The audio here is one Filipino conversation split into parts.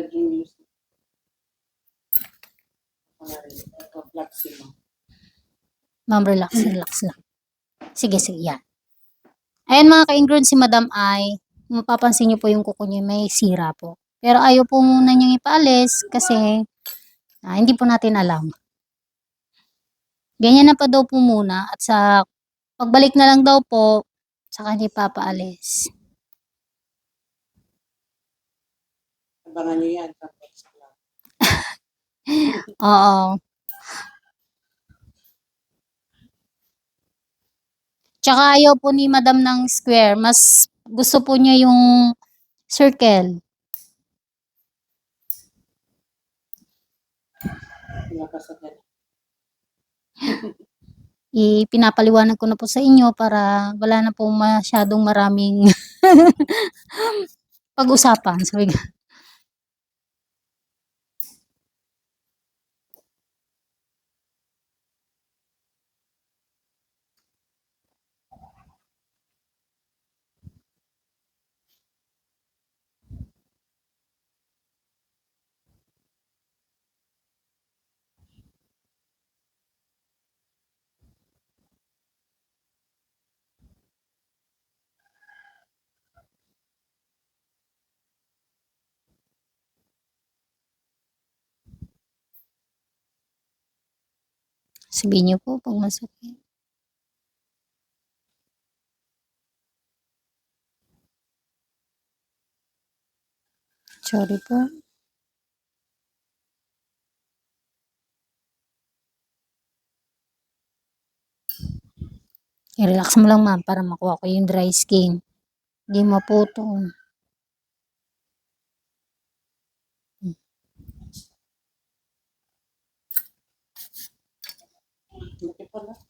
bedroom music. Ma'am, relax, relax lang. Sige, sige, yan. Ayan mga ka-ingrid, si Madam ay, mapapansin niyo po yung kuko niya, may sira po. Pero ayaw po muna niyang ipaalis kasi ah, hindi po natin alam. Ganyan na pa daw po muna at sa pagbalik na lang daw po, saka hindi papaalis. Abangan nyo yan. Oo. Tsaka ayaw po ni Madam ng square. Mas gusto po niya yung circle. Ipinapaliwanag ko na po sa inyo para wala na po masyadong maraming pag-usapan. Sabi Sabihin niyo po pag masakit. Sorry po. I-relax mo lang ma'am para makuha ko yung dry skin. Hindi maputo. forma.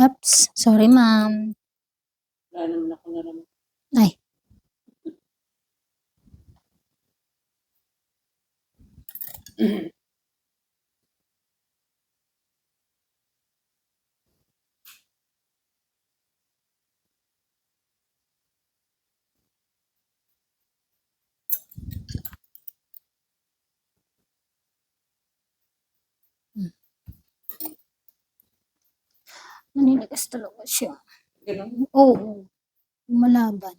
Oops. Sorry ma'am. Wala naman ako naram. Ay. Naninigas talaga siya. Ganun. Oo. Malaban.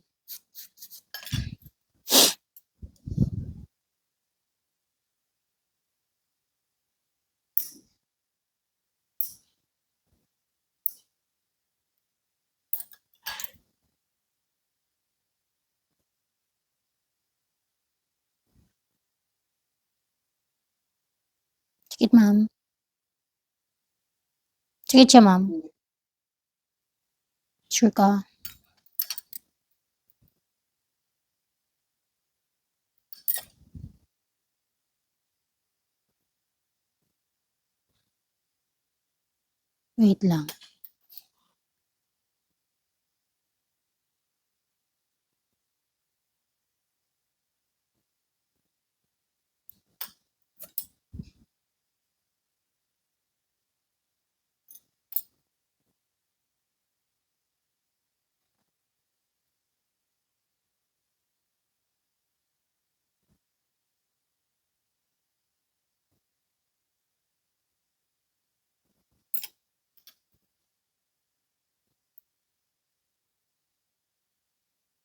Sakit, ma'am. Sakit siya, ma'am. Sure? Wait lang.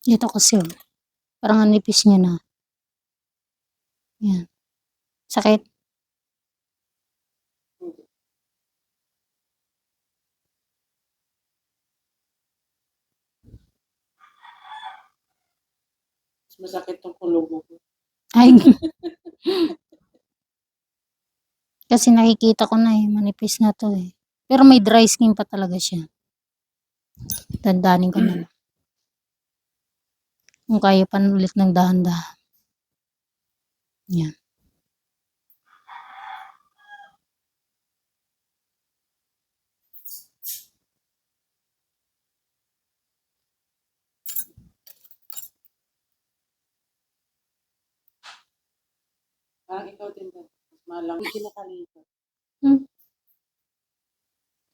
Dito kasi, oh. parang ang nipis niya na. Yan. Sakit? Masakit tong kulog ko. Ay. Kasi nakikita ko na eh, manipis na to eh. Pero may dry skin pa talaga siya. Dandanin ko na lang. Kung kaya pa ulit ng dahan-dahan. Yan. Parang ikaw din ba? Mas malang. Hindi nakalito. Hmm.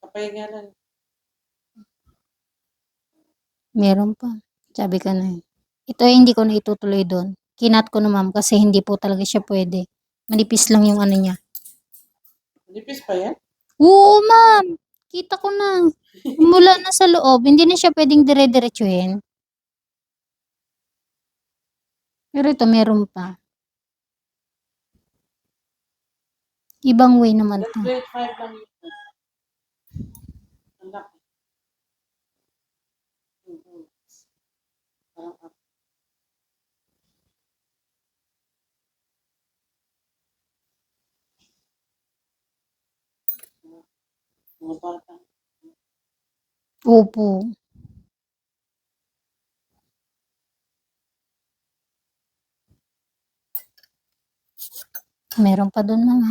Kapahinga lang. Meron pa. Sabi ko na eh. Ito ay hindi ko na itutuloy doon. Kinat ko na ma'am kasi hindi po talaga siya pwede. Manipis lang yung ano niya. Nipis pa yan? Oo ma'am. Kita ko na. Mula na sa loob, hindi na siya pwedeng dire-diretsuhin. Pero ito meron pa. Ibang way naman That's to. grade 5 lang yun. Mga bata. Opo. Meron pa doon mga.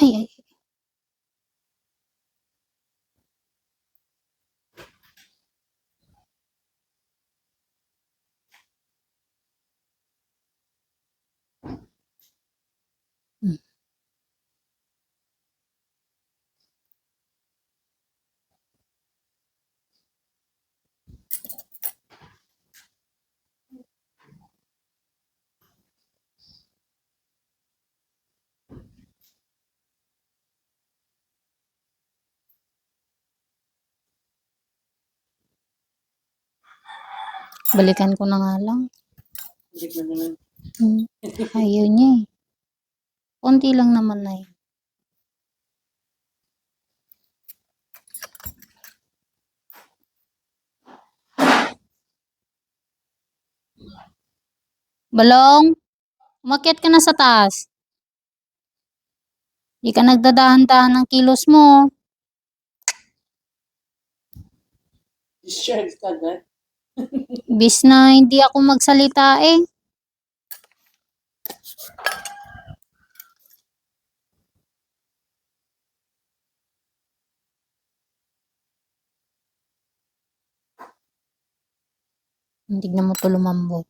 Ay. Balikan ko na nga lang. Hindi. Hmm. Ayaw niya eh. Konti lang naman na yun. Balong, umakyat ka na sa taas. Di ka nagdadahan-dahan ng kilos mo. Discharge ka. Bis na hindi ako magsalita eh. Tignan mo to lumambot.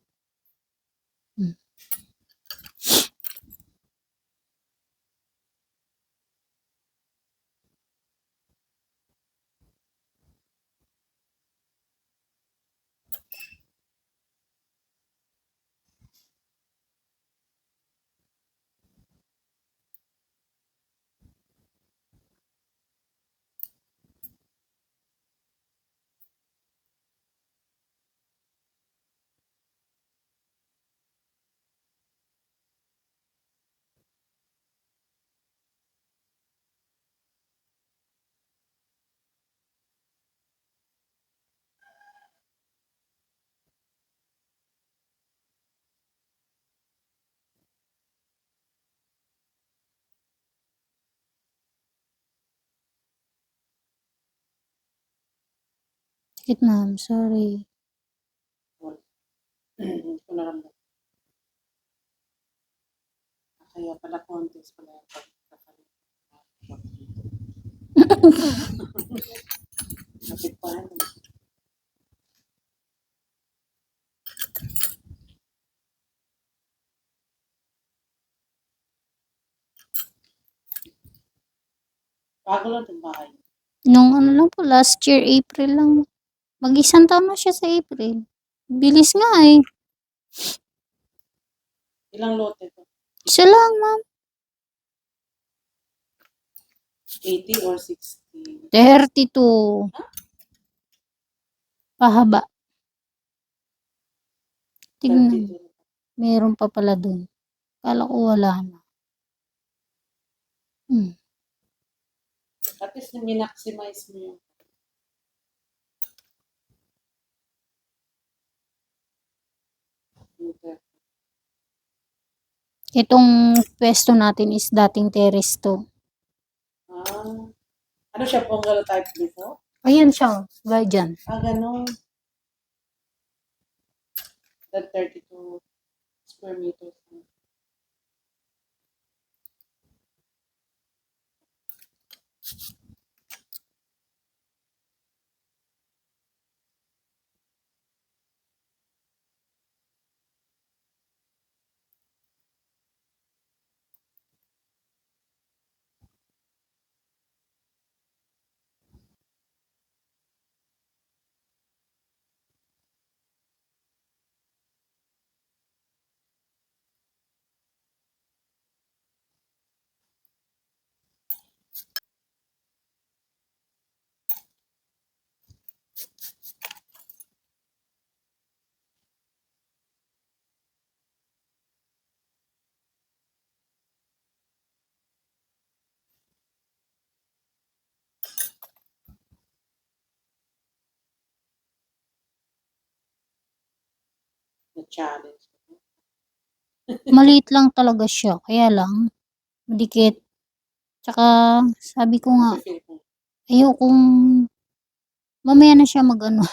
Sakit ma'am, sorry. Hindi ko naramdaman. Kaya pala contest pala yung pagkakalit. Kapit pa ano. Bago lang itong bahay. Nung ano lang po, last year, April lang. Mag-isang taon na siya sa April. Bilis nga eh. Ilang lote to? Isa lang ma'am. 80 or 60? 32. Pahaba. Tignan. 32. Meron pa pala dun. Kala ko wala na. Hmm. At least minmaximize mo yung Itong pwesto natin is dating terrace to. Ah. Ano siya, bungalow type before? Ayan siya. Gaya dyan. Ah, ganun. That 32 square meters. Na challenge. Maliit lang talaga siya. Kaya lang, madikit. Tsaka, sabi ko nga, Kasi feel ko, ayokong mamaya na siya mag-ano.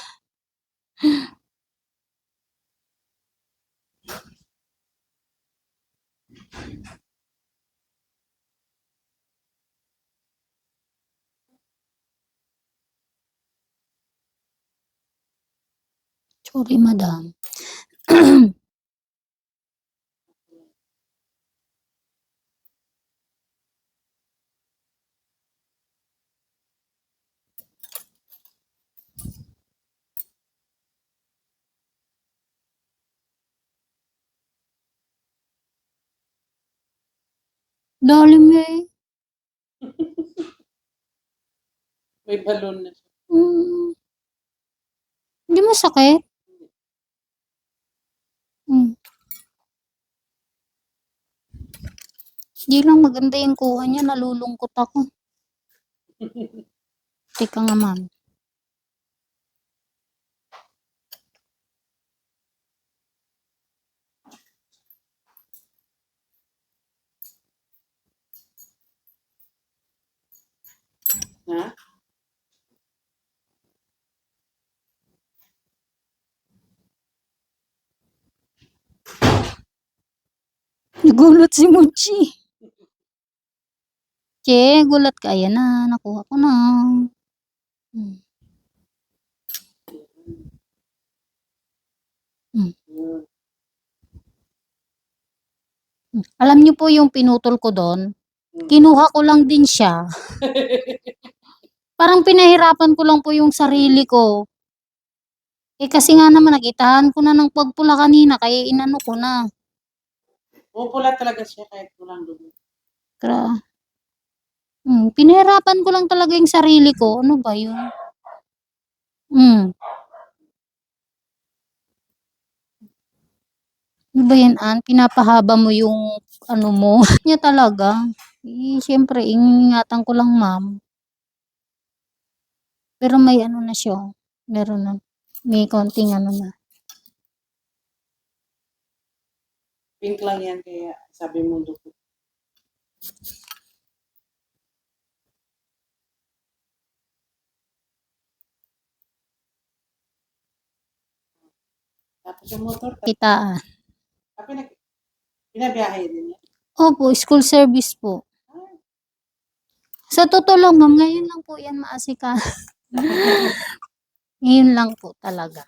Sorry, madam. Dalim eh. may balloon na siya. Mm. Hindi masakit. Mm. Di lang maganda yung kuha niya. Nalulungkot ako. Teka nga, ma'am. Ha? Nagulat si Muchi. Che, gulat ka. Ayan na. Nakuha ko na. Mm. Yun. Mm. Alam niyo po yung pinutol ko doon? Mm. Kinuha ko lang din siya. Parang pinahirapan ko lang po yung sarili ko. Eh kasi nga naman nakitahan ko na ng pagpula kanina kaya inano ko na. Pupula talaga siya kahit walang dumi. Tra. Hmm, pinahirapan ko lang talaga yung sarili ko. Ano ba yun? Hmm. Ano ba yan, An? Pinapahaba mo yung ano mo. niya talaga. Eh, siyempre, ingingatan ko lang, ma'am. Pero may ano na siya. oh. Meron na. May konting ano na. Pink lang yan kaya sabi mo dugo. Tapos yung motor, Kitaan. tapi nag binabiyahe din yan. Opo, school service po. Sa totoo lang, ma'am, ngayon lang po yan maasika. ngayon lang po talaga.